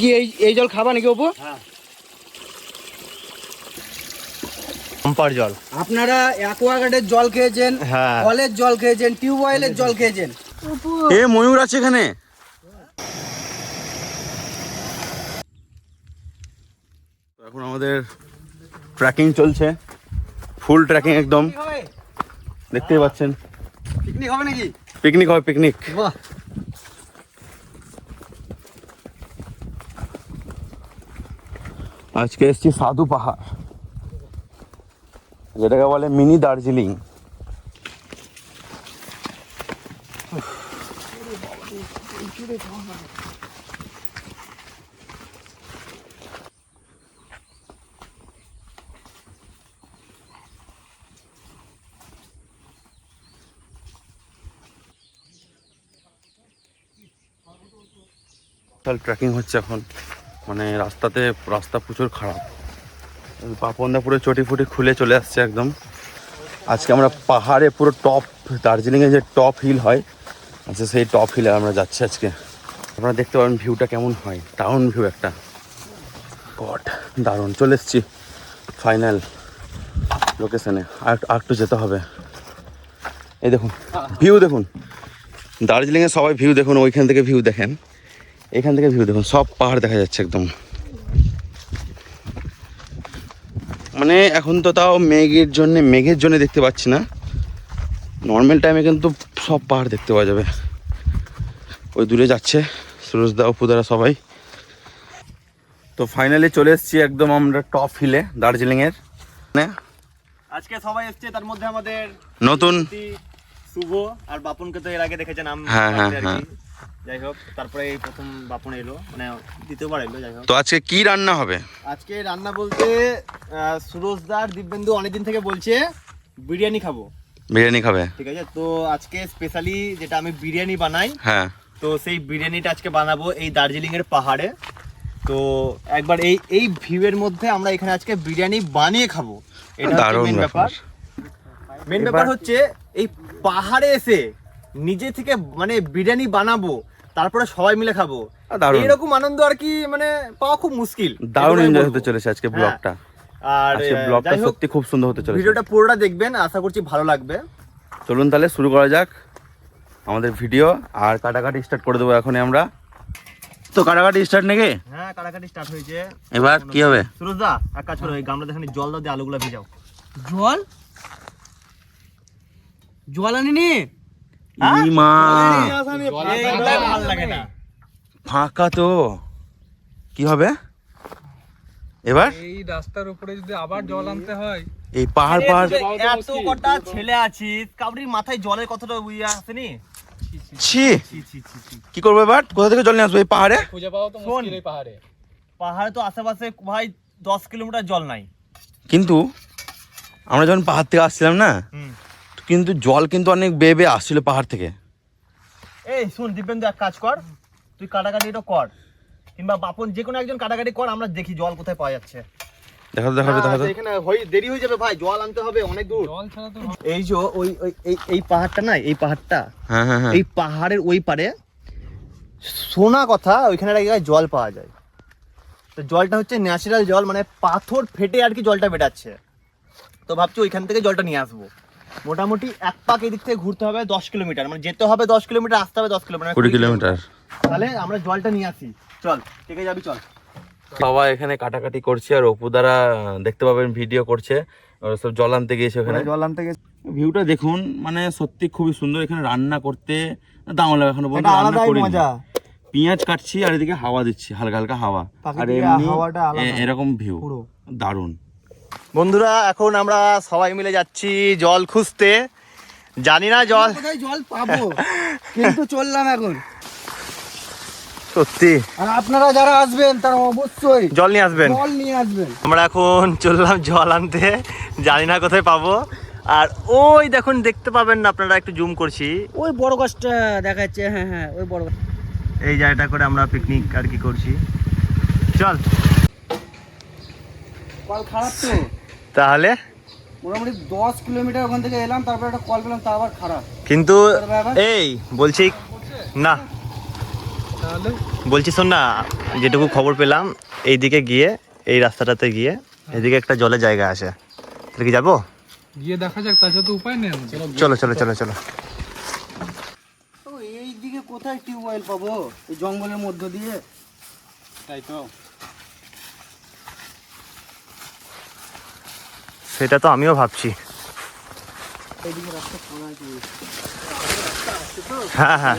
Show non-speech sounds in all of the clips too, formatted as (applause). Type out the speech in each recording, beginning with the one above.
কি এই এই জল খাবা নাকি অপু? জল। আপনারা অ্যাকোয়াগার্ডের জল খেয়েছেন হ্যাঁ। কলের জল খেয়েছেন টিউবওয়েলের জল খেয়েছেন। এ ময়ূর আছে এখানে। এখন আমাদের ট্রেকিং চলছে। ফুল ট্রেকিং একদম। দেখতেই পাচ্ছেন। পিকনিক হবে নাকি? পিকনিক হবে পিকনিক বাহ। আজকে এসছি সাধু পাহাড় যেটাকে বলে মিনি দার্জিলিং। ট্রেকিং হচ্ছে এখন। মানে রাস্তাতে, রাস্তা প্রচুর খারাপ। পাপন্দা পুরো চটি ফুটি খুলে চলে আসছে একদম। আজকে আমরা পাহাড়ে পুরো টপ, দার্জিলিংয়ে যে টপ হিল হয় আচ্ছা সেই টপ হিলে আমরা যাচ্ছি আজকে। আপনারা দেখতে পাবেন ভিউটা কেমন হয় টাউন ভিউ একটা। গড, দারুণ। চলে এসছি ফাইনাল লোকেশনে। আর একটু যেতে হবে। এই দেখুন, ভিউ দেখুন। দার্জিলিংয়ে সবাই ভিউ দেখুন, ওইখান থেকে ভিউ দেখেন। এখান থেকে ভিউ দেখুন সব পাহাড় দেখা যাচ্ছে একদম। মানে এখন তো তাও মেঘের জন্য মেঘের জন্য দেখতে পাচ্ছি না। নর্মাল টাইমে কিন্তু সব পাহাড় দেখতে পাওয়া যাবে। ওই দূরে যাচ্ছে সুরজদা অপুদারা সবাই। তো ফাইনালি চলে এসেছি একদম আমরা টপ হিলে দার্জিলিংয়ের মানে আজকে সবাই এসছে তার মধ্যে আমাদের নতুন। শুভ আর বাপনকে তো এর আগে দেখেছেন আম হ্যাঁ, হ্যাঁ, হ্যাঁ। যাই হোক তারপরে এই প্রথম বাপন এলো মানে দ্বিতীয়বার এলো যাই হোক। তো আজকে কি রান্না হবে? আজকে রান্না বলতে সুরজদার দিব্যেন্দু অনেকদিন থেকে বলছে বিরিয়ানি খাব। বিরিয়ানি খাবে? ঠিক আছে? তো আজকে স্পেশালি যেটা আমি বিরিয়ানি বানাই হ্যাঁ। তো সেই বিরিয়ানিটা আজকে বানাবো এই দার্জিলিং এর পাহাড়ে। তো একবার এই এই ভিউ এর মধ্যে আমরা এখানে আজকে বিরিয়ানি বানিয়ে খাব। এটা হচ্ছে মেন ব্যাপার। ব্যাপার। মেন ব্যাপার হচ্ছে এই পাহাড়ে এসে নিজে থেকে মানে বিরিয়ানি বানাবো তারপরে সবাই মিলে খাব। এরকম আনন্দ আর কি মানে পাওয়া খুব মুশকিল। দারুণ এনজয় হতে চলেছে আজকে হ্যাঁ। ব্লগটা আর ব্লগটা সত্যি খুব সুন্দর হতে চলেছে। ভিডিওটা পুরোটা দেখবেন আশা করছি ভালো লাগবে। চলুন তাহলে শুরু করা যাক আমাদের ভিডিও। আর কাটাকাটি স্টার্ট করে দেবো এখনই আমরা। তো কাটাকাটি স্টার্ট নাকি? হ্যাঁ কাটাকাটি স্টার্ট হয়েছে। এবার কি হবে? সুরজদা এক কাজ করো এই গামলা দেখানি জল দাও দিয়ে আলুগুলো ভিজাও। জল? জল আনিনি? ফাঁকা তো। কি হবে? এবার? এই রাস্তার উপরে যদি আবার জল আনতে হয়। এই পাহাড় পাহাড়। এত কটা ছেলে আছিস কাউরির মাথায় জলের কতটা উইয়া আসেনি? ছি ছি ছি। ছি ছি কি করব এবার? কোথা থেকে জল নিয়ে আসব? এই পাহাড়ে? খুঁজে পাওয়া তো মুশকিল এই পাহাড়ে। পাহাড়ে তো আশেপাশে ভাই দশ কিলোমিটার জল নাই। কিন্তু আমরা যখন পাহাড় থেকে আসছিলাম না হুম। কিন্তু জল কিন্তু অনেক বেয়ে বেয়ে আসছিল পাহাড় থেকে। এই শুন দিব্যেন্দু এক কাজ কর তুই কাটাকাটিটা কর কিংবা বাপন যে কোনো একজন কাটাকাটি কর আমরা দেখি জল কোথায় পাওয়া যাচ্ছে। দেখা দেখাবে দেখা এখানে হই দেরি হয়ে যাবে ভাই জল আনতে হবে অনেক দূর। জল ছাড়া তো এই যে ওই ওই এই এই পাহাড়টা না এই পাহাড়টা হ্যাঁ হ্যাঁ হ্যাঁ। এই পাহাড়ের ওই পারে শোনা কথা ওইখানে একটা জায়গায় জল পাওয়া যায়। তো জলটা হচ্ছে ন্যাচারাল জল মানে পাথর ফেটে আর কি জলটা বেটাচ্ছে তো ভাবছি ওইখান থেকে জলটা নিয়ে আসব। মোটামুটি এক পাক এদিক থেকে ঘুরতে হবে দশ কিলোমিটার। মানে যেতে হবে দশ কিলোমিটার আসতে হবে দশ কিলোমিটার কুড়ি কিলোমিটার। তাহলে আমরা জলটা নিয়ে আসি। চল থেকে যাবি চল। বাবা এখানে কাটাকাটি করছে আর অপু দ্বারা দেখতে পাবেন ভিডিও করছে। সব জল আনতে গিয়েছে ওখানে। জল আনতে গেছি ভিউটা দেখুন মানে সত্যি খুবই সুন্দর। এখানে রান্না করতে দাম লাগে এখনও পর্যন্ত রান্না করিনি। পেঁয়াজ কাটছি আর এদিকে হাওয়া দিচ্ছি হালকা হালকা হাওয়া। আর এমনি হাওয়াটা আলাদা। এরকম ভিউ পুরো। দারুণ। বন্ধুরা এখন আমরা সবাই মিলে যাচ্ছি জল খুঁজতে। জানি না জল কোথায় জল পাবো? কিন্তু চললাম এখন। সত্যি। আর আপনারা যারা আসবেন তারা অবশ্যই জল নিয়ে আসবেন। জল নিয়ে আসবেন। আমরা এখন চললাম জল আনতে। জানি না কোথায় পাবো। আর ওই দেখুন দেখতে পাবেন না আপনারা একটু জুম করছি। ওই বড় গাছটা দেখাচ্ছে হ্যাঁ হ্যাঁ ওই বড় গাছ। এই জায়গাটা করে আমরা পিকনিক আর কি করছি। চল। কল খারাপ তো। তাহলে? মোটামুটি দশ কিলোমিটার ওখান থেকে এলাম তারপর একটা কল পেলাম তা আবার খারাপ। কিন্তু এই বলছি না। বলছি শোন না যেটুকু খবর পেলাম এইদিকে গিয়ে এই রাস্তাটাতে গিয়ে এদিকে একটা জলের জায়গা আছে। তাহলে কি যাব? গিয়ে দেখা যাক তাছাড়া তো উপায় নেই। চলো চলো চলো চলো। ও এই দিকে কোথায় টিউবওয়েল পাবো? এই জঙ্গলের মধ্য দিয়ে? তাই তো। সেটা তো আমিও ভাবছি। হ্যাঁ হ্যাঁ।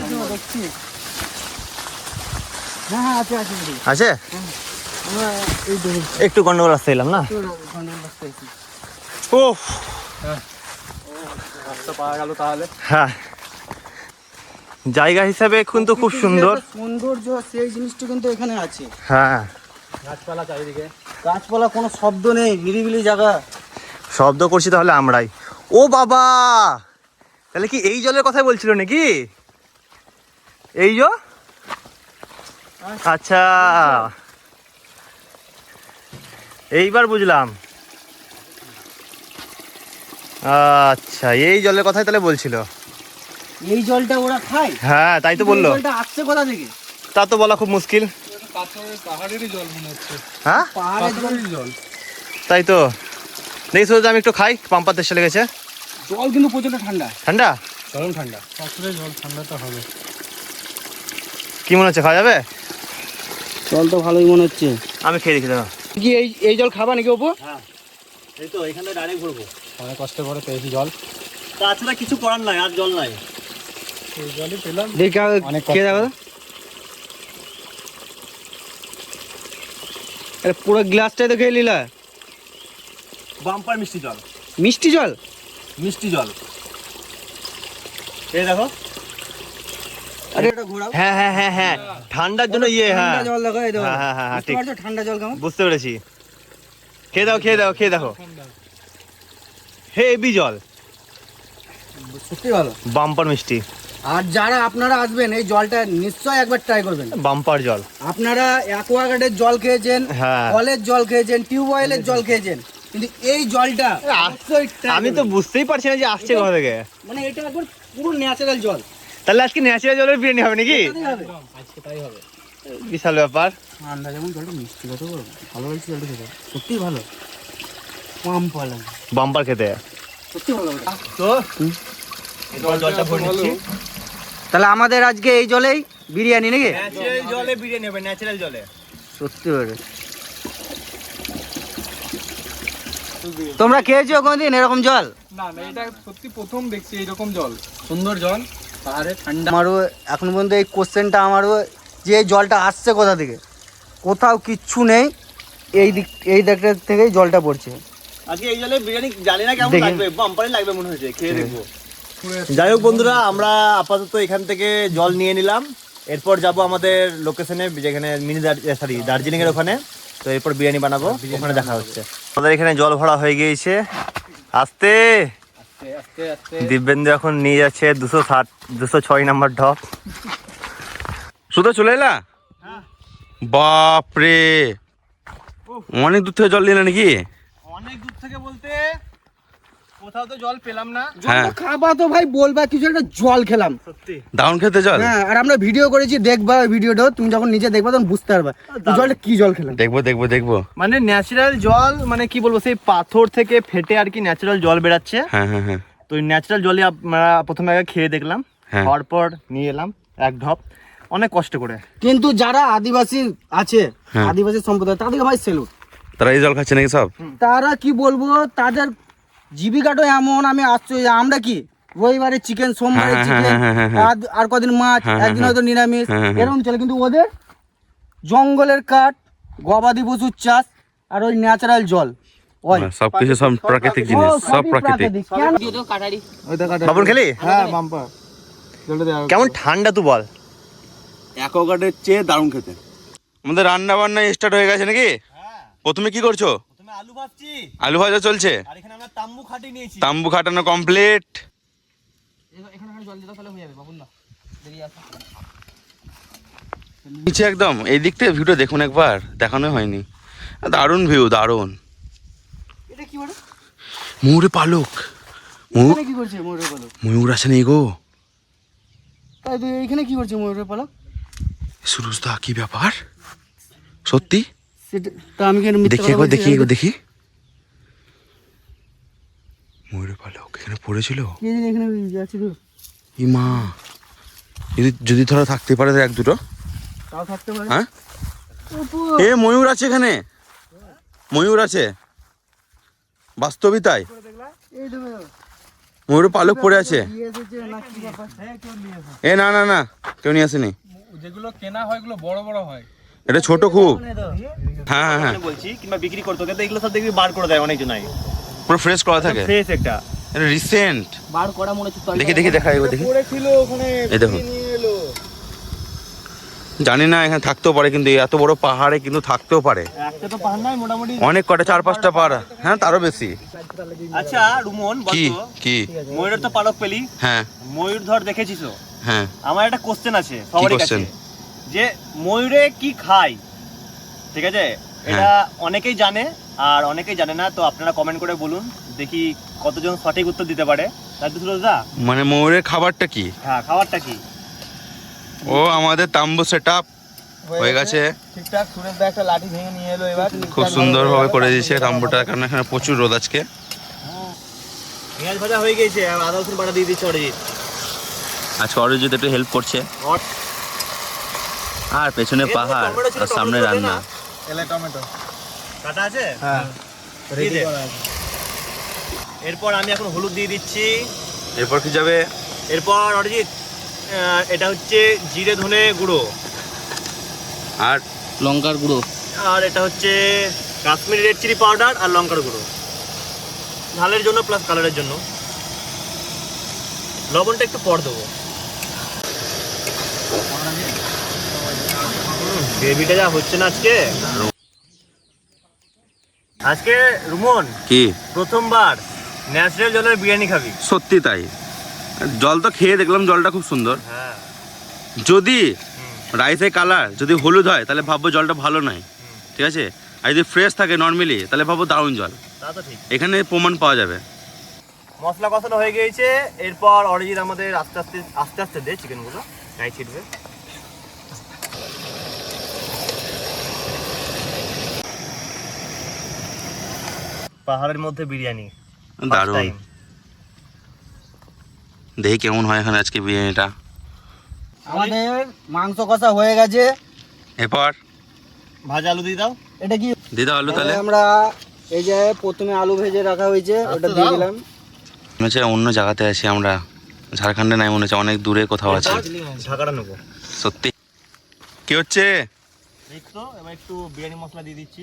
আছে? একটু গন্ডগোল রাস্তা এলাম না? ও হ্যাঁ। জায়গা হিসাবে কিন্তু খুব সুন্দর। সৌন্দর্য সেই জিনিসটা কিন্তু এখানে আছে। হ্যাঁ। গাছপালা চারিদিকে। গাছপালা কোনো শব্দ নেই নিরিবিলি জায়গা। শব্দ করছি তাহলে আমরাই। ও বাবা! তাহলে কি এই জলের কথাই বলছিল নাকি? এই জো? আচ্ছা। এইবার বুঝলাম। আচ্ছা এই জলের কথাই তাহলে বলছিল। এই জলটা ওরা খায়? হ্যাঁ তাই তো বলল। জলটা আসছে কোথা থেকে? তা তো বলা খুব মুশকিল। পাথরের পাহাড়েরই জল মনে হচ্ছে। হ্যাঁ? পাহাড়ের জল। তাই তো। দেখি শুধু আমি একটু খাই পাম্পার দেশে লেগেছে। জল কিন্তু প্রচণ্ড ঠান্ডা। ঠান্ডা? গরম ঠান্ডা। পাথরের জল ঠান্ডাটা হবে। কি মনে হচ্ছে খাওয়া যাবে? জল তো ভালোই মনে হচ্ছে। আমি খেয়ে দেখি দাঁড়া কি এই এই জল খাবা নাকি ওপো এই তো এখানে ডাইরেক্ট ঘুরবো। অনেক কষ্ট করে পেয়েছি জল। তাছাড়া কিছু করার নাই আর জল নাই। এই জলই পেলাম। দেখে অনেক কে পুরো গ্লাসটাই তো খেয়ে নিলা। বাম্পার মিষ্টি জল। মিষ্টি জল? মিষ্টি জল। এই দেখো। আরে হ্যাঁ হ্যাঁ হ্যাঁ হ্যাঁ। ঠান্ডার জন্য ইয়ে হ্যাঁ। ঠান্ডা জল দেখো এই দেখো। হ্যাঁ, হ্যাঁ, হ্যাঁ, বুঝতে ঠিক। ঠান্ডা জল কেমন? বুঝতে পেরেছি। খেয়ে দাও খেয়ে দাও খেয়ে দেখো। ঠান্ডা হেভি জল। সত্যি ভালো বাম্পার মিষ্টি। আর যারা আপনারা আসবেন এই জলটা নিশ্চয়ই একবার ট্রাই করবেন। বাম্পার জল। আপনারা অ্যাকোয়াগার্ডের জল খেয়েছেন হ্যাঁ। কলের জল খেয়েছেন টিউবওয়েলের জল খেয়েছেন। কিন্তু এই জলটা আমি তো বুঝতেই পারছি না যে আসছে কোথা থেকে। মানে এটা একবার পুরো ন্যাচারাল জল। তাহলে আজকে ন্যাচারাল জলের বিরিয়ানি হবে নাকি? আজকে তাই হবে। বিশাল ব্যাপার। ঠান্ডা যেমন জলটা মিষ্টি কত ভালো লাগছে জলটা খেতে। সত্যিই ভালো। পাম পালাম বাম্পার খেতে। সত্যি ভালো। তো জলটা ভরে নিচ্ছি। তাহলে আমাদের আজকে এই জলেই বিরিয়ানি নাকি? ন্যাচারাল জলে বিরিয়ানি হবে ন্যাচারাল জলে। সত্যি করে তোমরা খেয়েছো কোনদিন এরকম জল? না না এটা সত্যি প্রথম দেখছি এইরকম জল। সুন্দর জল পাহাড়ে ঠান্ডা। আমারও এখন পর্যন্ত এই কোশ্চেনটা আমারও যে জলটা আসছে কোথা থেকে? কোথাও কিচ্ছু নেই এই দিক এই দিকটা থেকেই জলটা পড়ছে। আজকে এই জলে বিরিয়ানি জানি না কেমন লাগবে বাম্পারই লাগবে মনে হয়েছে খেয়ে দেখব। যাই হোক বন্ধুরা আমরা আপাতত এখান থেকে জল নিয়ে নিলাম। এরপর যাব আমাদের লোকেশনে যেখানে মিনি সরি দার্জিলিং এর ওখানে। তো এরপর বিরিয়ানি বানাবো ওখানে দেখা হচ্ছে। আমাদের এখানে জল ভরা হয়ে গিয়েছে। আসতে! আস্তে আস্তে দিব্যেন্দু এখন নিয়ে যাচ্ছে দুশো ষাট দুশো ছয় নাম্বার ঢপ। শুধু চলে এলা? বাপরে! অনেক দূর থেকে জল নিলে নাকি? অনেক দূর থেকে বলতে কোথাও তো জল পেলাম না। হ্যাঁ। খাবা তো ভাই বলবা কিছু একটা জল খেলাম। সত্যি। দারুণ খেতে জল? হ্যাঁ আর আমরা ভিডিও করেছি দেখবা ভিডিওটা তুমি যখন নিজে দেখবা তখন বুঝতে পারবা জলটা কি জল খেলাম। দেখব দেখব দেখব। মানে ন্যাচারাল জল মানে কি বলব সেই পাথর থেকে ফেটে আর কি ন্যাচারাল জল বেরাচ্ছে হ্যাঁ হ্যাঁ হ্যাঁ। তো ন্যাচারাল জলই আমরা প্রথমে আগে খেয়ে দেখলাম। খাওয়ার পর নিয়ে এলাম এক ঢপ। অনেক কষ্ট করে। কিন্তু যারা আদিবাসী আছে। আদিবাসী সম্প্রদায় তাদেরকে ভাই সেলুট তারা এই জল খাচ্ছে নাকি সব? তারা কি বলব তাদের জীবিকাটা এমন আমি আশ্চর্য আমরা কি? রবিবারে চিকেন সোমবারে চিকেন হ্যাঁ, হ্যাঁ, হ্যাঁ। আর কদিন মাছ একদিন হ্যাঁ, হয়তো নিরামিষ। এরকম চলে কিন্তু ওদের জঙ্গলের কাঠ গবাদি পশুর চাষ আর ওই ন্যাচারাল জল ওই। সব প্রাকৃতিক জিনিস সব প্রাকৃতিক। বাবুন খেলি? হ্যাঁ বাম্পার। কেমন ঠান্ডা তুই বল। অ্যাকোয়াগার্ডের চেয়ে দারুণ খেতে। আমাদের রান্না বান্না স্টার্ট হয়ে গেছে নাকি? প্রথমে কি করছ? আলু ভাজছি। আলু ভাজা চলছে? আর এখানে আমরা তাম্বু খাটিয়ে নিয়েছি। তাম্বু খাটানো কমপ্লিট নিচে একদম এই দিক থেকে ভিউটা দেখুন একবার দেখানো হয়নি। দারুণ ভিউ দারুণ। এটা কি বলে? ময়ূরে পালক। ময়ূর এখানে কি করছে পালক? ময়ূর আছে নেই গো। তাই তুই এইখানে কি করছে ময়ূরের পালক? সুরুজদা কি ব্যাপার? সত্যি? সেটা তা আমি কেন দেখি একবার দেখি একবার দেখি। ময়ূর পালক এখানে পড়েছিল? এখানে ই মা। যদি যদি ধরো থাকতে পারে এক দুটো। তাও থাকতে পারে? হ্যাঁ? এ ময়ূর আছে এখানে। ময়ূর আছে। বাস্তবই তাই। এই ময়ূর। পালক পড়ে আছে। ব্যাপার? এ না না না। কেউ নিয়ে আসেনি। যেগুলো কেনা হয় বড় বড় হয়। এটা ছোট খুব। হ্যাঁ হ্যাঁ হ্যাঁ। বলছি কিংবা বিক্রি করতে কিন্তু এগুলো সব দেখবি বার করে দেয় অনেকজনাই পুরো ফ্রেশ করা থাকে। ফ্রেশ একটা। এটা রিসেন্ট বার করা মনে হচ্ছে দেখি দেখি দেখা এবার দেখি। পড়েছিল ওখানে এই দেখো। জানি না এখানে থাকতেও পারে কিন্তু এত বড় পাহাড়ে কিন্তু থাকতেও পারে। একটা তো পাহাড় নয় মোটামুটি। অনেক কটা চার পাঁচটা পাহাড়। হ্যাঁ তারও বেশি। আচ্ছা রুমন কি? কি? ময়ূরের তো পালক পেলি। হ্যাঁ। ময়ূর ধর দেখেছিস হ্যাঁ। আমার একটা কোশ্চেন আছে সবারই কাছে? যে ময়ূরে কি খায় ঠিক আছে? এটা অনেকেই জানে আর অনেকেই জানে না তো আপনারা কমেন্ট করে বলুন দেখি কতজন সঠিক উত্তর দিতে পারে। মানে ময়ূরের খাবারটা কি? হ্যাঁ খাবারটা কি? ও আমাদের তাম্বু সেট আপ হয়ে গেছে। ঠিকঠাক সুরেশ দা একটা লাঠি ভেঙে নিয়ে এলো এবার। খুব সুন্দরভাবে করে দিয়েছে তাম্বুটা কারণ এখানে প্রচুর রোদ আজকে। পেঁয়াজ ভাজা হয়ে গেছে আর আদা রসুন বাটা দিয়ে দিচ্ছে অরিজিৎ। আজকে অরিজিৎ একটু হেল্প করছে। আর পেছনে পাহাড় আর সামনে রান্না। এলে টমেটো। কাটা আছে? হ্যাঁ দিয়ে দে। এরপর আমি এখন হলুদ দিয়ে দিচ্ছি। এরপর কি যাবে? এরপর অরিজিৎ এটা হচ্ছে জিরে ধনে গুঁড়ো। আর? লঙ্কার গুঁড়ো। আর এটা হচ্ছে কাশ্মীরি রেড চিলি পাউডার আর লঙ্কার গুঁড়ো। ঝালের জন্য প্লাস কালারের জন্য। লবণটা একটু পর দেবো। গ্রেভিটা যা হচ্ছে না আজকে? আজকে রুমন কি? প্রথমবার ন্যাচারাল জলের বিরিয়ানি খাবি। সত্যি তাই? জল তো খেয়ে দেখলাম জলটা খুব সুন্দর। হ্যাঁ। যদি হুম, রাইসে কালার যদি হলুদ হয় তাহলে ভাববো জলটা ভালো নয়। ঠিক আছে? আর যদি ফ্রেশ থাকে নর্মালি তাহলে ভাববো দারুণ জল। তা তো ঠিক। এখানে প্রমাণ পাওয়া যাবে। মশলা কষানো হয়ে গিয়েছে। এরপর অরিজিৎ আমাদের আস্তে আস্তে আস্তে আস্তে দে চিকেনগুলো গায়ে ছিটবে। পাহাড়ের মধ্যে বিরিয়ানি। দারুণ। দেখি কেমন হয় এখানে আজকে বিরিয়ানিটা। আমাদের মাংস কষা হয়ে গেছে। এরপর? ভাজা আলু দিয়ে দাও। এটা কি? দিদা আলু তাহলে। আমরা এই যে প্রথমে আলু ভেজে রাখা হয়েছে ওটা দিয়ে দিলাম। মনে হচ্ছে অন্য জায়গাতে আছি আমরা। ঝাড়খণ্ডে নাই মনে হচ্ছে অনেক দূরে কোথাও আছে। ঢাকাটা নেব। সত্যি। কি হচ্ছে? তো এবার একটু বিরিয়ানি মশলা দিয়ে দিচ্ছি।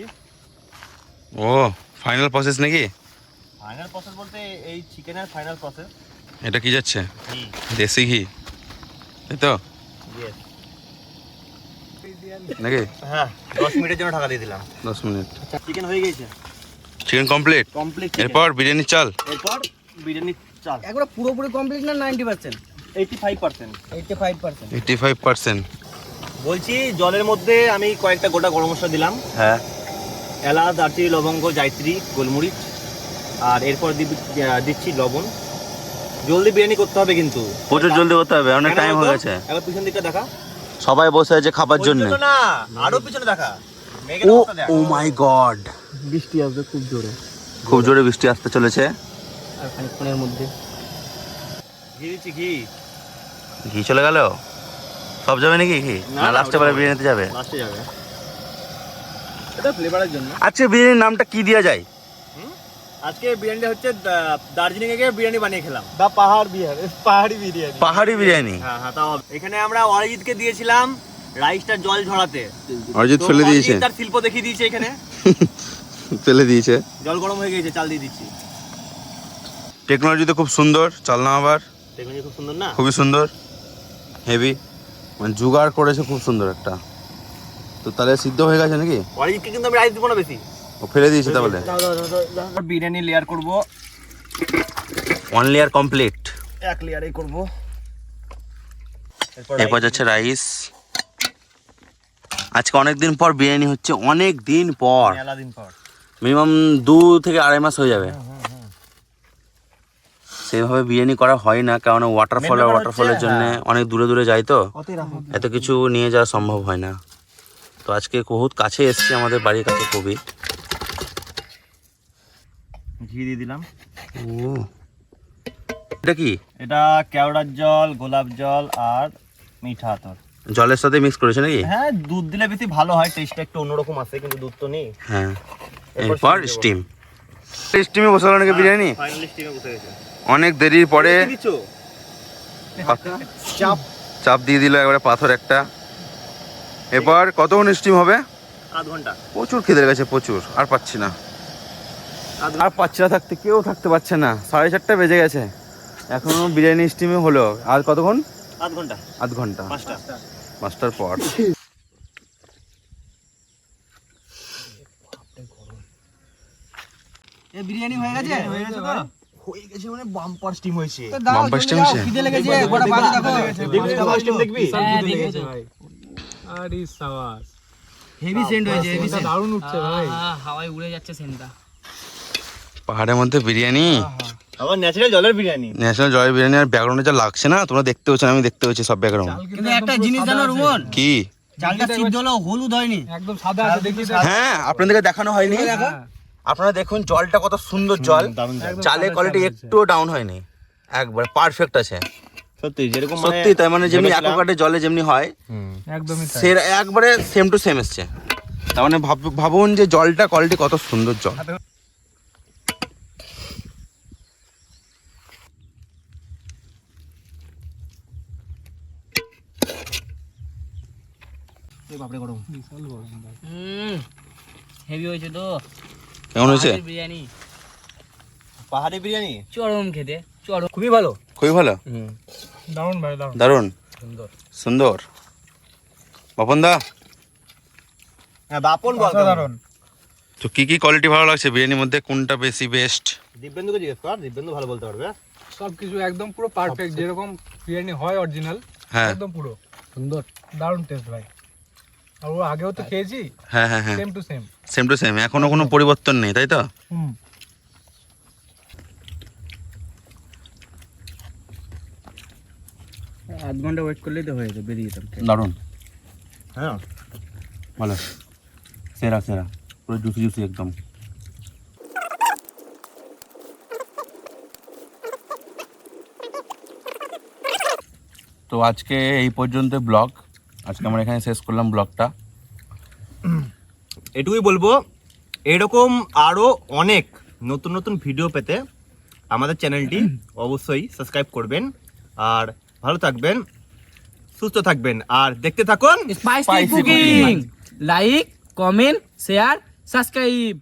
ও ফাইনাল প্রসেস নাকি? ফাইনাল প্রসেস বলতে এই চিকেনের ফাইনাল প্রসেস এটা কি যাচ্ছে? দেশি ঘি। তাই তো? ইয়েস নাকি? হ্যাঁ দশ মিনিটের জন্য ঢাকা দিয়ে দিলাম। দশ মিনিট। চিকেন হয়ে গেছে চিকেন কমপ্লিট কমপ্লিট এরপর বিরিয়ানির চাল? এরপর বিরিয়ানি চাল। একবার পুরোপুরি কমপ্লিট না ninety percent eighty five percent eighty five percent eighty five percent বলছি জলের মধ্যে আমি কয়েকটা গোটা গরম মশলা দিলাম। হ্যাঁ। এলাচ দারচিনি লবঙ্গ জায়ত্রী গোলমরিচ আর এরপর দিচ্ছি লবণ। জলদি বিরিয়ানি করতে হবে কিন্তু। প্রচুর জলদি করতে হবে অনেক টাইম হয়ে গেছে। এবার পিছন দিকটা দেখা। সবাই বসে আছে খাবার জন্য। না আরও পিছনে দেখা। ও ও মাই গড বৃষ্টি আসবে খুব জোরে। খুব জোরে বৃষ্টি আসতে চলেছে। আর খানিকক্ষণের মধ্যে। ঘি দিচ্ছি ঘি। ঘি চলে গেল? সব যাবে নাকি ঘি? না, লাস্টে হবে। বিরিয়ানিতে যাবে? লাস্টে যাবে। এটা ফ্লেভারের জন্য। আজকে বিরিয়ানির নামটা কি দেওয়া যায়? আজকে বিরিয়ানিটা হচ্ছে দার্জিলিং এ গিয়ে বিরিয়ানি বানিয়ে খেলাম। দা পাহাড় বিহার পাহাড়ি বিরিয়ানি। পাহাড়ি বিরিয়ানি? হ্যাঁ হ্যাঁ তাও এখানে আমরা অরিজিৎকে দিয়েছিলাম রাইসটা জল ঝরাতে। অরিজিৎ ফেলে দিয়েছে। তার শিল্প দেখিয়ে দিয়েছে এখানে। (laughs) ফেলে দিয়েছে। জল গরম হয়ে গেছে চাল দিয়ে দিচ্ছি। টেকনোলজি তো খুব সুন্দর চালনা আবার দেখুন যে খুব সুন্দর না? খুবই সুন্দর। হেভি মানে জুগাড় করেছে খুব সুন্দর একটা। তো তাহলে সিদ্ধ হয়ে গেছে নাকি? অরিজিৎকে কিন্তু আমি রাইস দিব না বেশি। ও ফেলে দিয়েছে তাহলে। বিরিয়ানি লেয়ার করব। ওয়ান লেয়ার কমপ্লিট এক লেয়ারেই করব। এরপর যাচ্ছে রাইস আজকে অনেক দিন পর বিরিয়ানি হচ্ছে অনেক দিন পর। মেলা দিন পর। মিনিমাম দু থেকে আড়াই মাস হয়ে যাবে। সেইভাবে বিরিয়ানি করা হয় না কারণ ওয়াটারফল আর ওয়াটারফলের জন্য হ্যাঁ। অনেক দূরে দূরে যাই তো। এত কিছু নিয়ে যাওয়া সম্ভব হয় না। তো আজকে বহুত কাছে এসছে আমাদের বাড়ির কাছে খুবই ঘি দিয়ে দিলাম। ও। এটা কি? এটা কেওড়ার জল গোলাপ জল আর মিঠা আতর। জলের সাথে মিক্স করেছে নাকি? হ্যাঁ দুধ দিলে বেশি ভালো হয় টেস্টটা একটু অন্যরকম আসে কিন্তু দুধ তো নেই। হ্যাঁ। এরপর স্টিম স্টিমে বসালো নাকি বিরিয়ানি? ফাইনালি স্টিমে বসে গেছে। অনেক দেরির পরে চাপ। চাপ দিয়ে দিল একবারে পাথর একটা। এবার কতক্ষণ স্টিম হবে? আধ ঘণ্টা। প্রচুর খিদে গেছে প্রচুর। আর পাচ্ছি না। আর পাচ্ছি না থাকতে কেউ থাকতে পারছে না। সাড়ে চারটা বেজে গেছে। এখনও বিরিয়ানি স্টিমে হলো। আর কতক্ষণ? আধ ঘণ্টা। আধ ঘণ্টা। পাঁচটা। পাঁচটার পর। বিরিয়ানি হয়ে গেছে? হয়ে গেছে তো হয়ে গেছে মানে বাম্পার স্টিম হয়েছে। বাম্পার স্টিম হয়েছে? খিদে লেগেছে। গোটা বাড়ি দেখো। দেখবি? বাম্পার স্টিম দেখবি? আরে সাবাস। হেভি সেন্ট হয়েছে হেভি সেন্ট দারুণ উঠছে ভাই। হাওয়ায় উড়ে যাচ্ছে সেন্টটা। পাহাড়ের মধ্যে বিরিয়ানি? আবার ন্যাচারাল জলের বিরিয়ানি। ন্যাশনাল জয় বিরিয়ানি আর ব্যাকগ্রাউন্ডে যা লাগছে না তোমরা দেখতে হচ্ছে আমি দেখতে হচ্ছে সব ব্যাকগ্রাউন্ড কিন্তু একটা জিনিস জানো রুমন কি? চালটা সিদ্ধ হলো হলুদ হয়নি। একদম সাদা আছে দেখি হ্যাঁ আপনাদেরকে দেখানো হয়নি। আপনারা দেখুন জলটা কত সুন্দর জল। জল। চালের কোয়ালিটি একটু ডাউন হয়নি। একবার পারফেক্ট আছে। সত্যি যেরকম মানে সত্যি তাই মানে যেমনি ভেবেছিলাম। অ্যাকোয়াগার্ডের জলে যেমনি হয় হুম। একদমই তাই। সে একবারে সেম টু সেম এসছে। তার মানে ভাবুন যে জলটা কোয়ালিটি কত সুন্দর জল। বিশাল গরম হুম হেভি হয়েছে তো। কেমন হয়েছে? বিরিয়ানি। পাহাড়ি বিরিয়ানি? চরম খেতে চরম। খুবই ভালো। খুবই ভালো? দারুণ ভাই দারুণ। দারুণ? সুন্দর। সুন্দর। বাপন দা? হ্যাঁ বাপন বল অসাধারণ। তো কি কি কোয়ালিটি ভালো লাগছে? বিরিয়ানির মধ্যে কোনটা বেশি বেস্ট দিব্যেন্দুকে জিজ্ঞেস কর দিব্যেন্দু ভালো বলতে পারবে সবকিছু একদম পুরো পারফেক্ট যেরকম বিরিয়ানি হয় অরিজিনাল হ্যাঁ। একদম পুরো। সুন্দর। দারুণ টেস্ট ভাই। আর ও আগেও তো খেয়েছি? হ্যাঁ হ্যাঁ হ্যাঁ। Same to same same to same এখনও কোনো পরিবর্তন নেই তাই তো? হুম। আধ ঘণ্টা ওয়েট করলেই তো হয়ে যেত বেরিয়ে যেতাম দারুণ। হ্যাঁ। ভালো সেরা সেরা। পুরো জুসি জুসি একদম। তো আজকে এই পর্যন্ত ব্লগ। আজকে আমরা এখানে শেষ করলাম ব্লগটা। এটুকুই বলব এরকম আরও অনেক নতুন নতুন ভিডিও পেতে আমাদের চ্যানেলটি অবশ্যই সাবস্ক্রাইব করবেন। আর ভালো থাকবেন সুস্থ থাকবেন আর দেখতে থাকুন spicy cooking like comment share subscribe